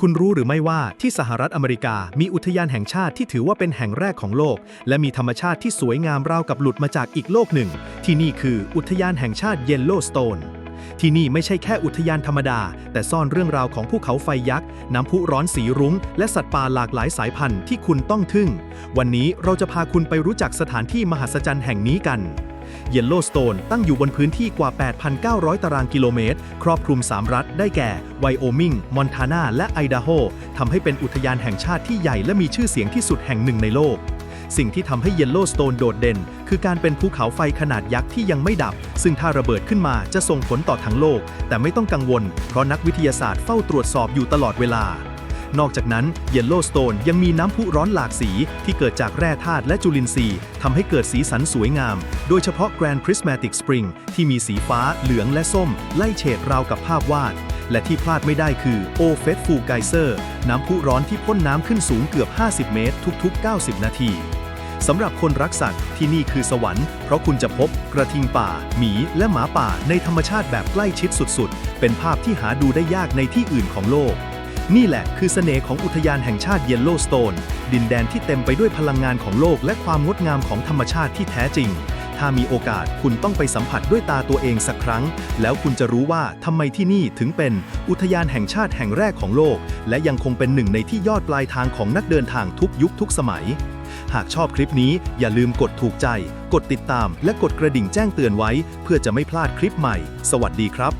คุณรู้หรือไม่ว่าที่สหรัฐอเมริกามีอุทยานแห่งชาติที่ถือว่าเป็นแห่งแรกของโลก และมีธรรมชาติที่สวยงามราวกับหลุดมาจากอีกโลกหนึ่ง ที่นี่คืออุทยานแห่งชาติเยลโลสโตนที่นี่ไม่ใช่แค่อุทยานธรรมดา แต่ซ่อนเรื่องราวของภูเขาไฟยักษ์ น้ำพุร้อนสีรุ้ง และสัตว์ป่าหลากหลายสายพันธุ์ที่คุณต้องทึ่ง วันนี้เราจะพาคุณไปรู้จักสถานที่มหัศจรรย์แห่งนี้กัน เยลโลสโตนตั้งอยู่บนพื้นที่กว่า 8,900 ตารางกิโลเมตร ครอบคลุม 3 รัฐ ได้แก่ ไวโอมิง มอนทานา และไอดาโฮทำให้เป็นอุทยานแห่งชาติที่ใหญ่และมีชื่อเสียงที่สุดแห่งหนึ่งในโลก สิ่งที่ทำให้เยลโลสโตนโดดเด่น คือการเป็นภูเขาไฟขนาดยักษ์ที่ยังไม่ดับ ซึ่งถ้าระเบิดขึ้นมาจะส่งผลต่อทั้งโลก แต่ไม่ต้องกังวล เพราะนักวิทยาศาสตร์เฝ้าตรวจสอบอยู่ตลอดเวลา นอกจากนั้นเยลโลสโตนยังมีน้ำพุร้อนหลากสีที่เกิดจากแร่ธาตุและจุลินทรีย์ทำให้เกิดสีสันสวยงาม โดยเฉพาะ Grand Prismatic Spring ที่มีสีฟ้า เหลืองและส้ม ไล่เฉดราวกับภาพวาด และที่พลาดไม่ได้คือ O f e t f u l Geyser น้ำพุร้อนที่พ่นน้ำขึ้นสูงเกือบ 50 เมตร ทุก ๆ 90 นาทีสำหรับคนรักสัตว์ที่นี่คือสวรรค์เพราะคุณจะพบกระทิงป่า หมีและหมาป่าในธรรมชาติแบบใกล้ชิดสุดๆ เป็นภาพที่หาดูได้ยากในที่อื่นของโลก นี่แหละคือเสน่ห์ของอุทยานแห่งชาติเยลโลสโตน ดินแดนที่เต็มไปด้วยพลังงานของโลกและความงดงามของธรรมชาติที่แท้จริง ถ้ามีโอกาสคุณต้องไปสัมผัสด้วยตาตัวเองสักครั้ง แล้วคุณจะรู้ว่าทำไมที่นี่ถึงเป็นอุทยานแห่งชาติแห่งแรกของโลก และยังคงเป็นหนึ่งในที่ยอดปลายทางของนักเดินทางทุกยุคทุกสมัย หากชอบคลิปนี้อย่าลืมกดถูกใจ กดติดตาม และกดกระดิ่งแจ้งเตือนไว้ เพื่อจะไม่พลาดคลิปใหม่ สวัสดีครับ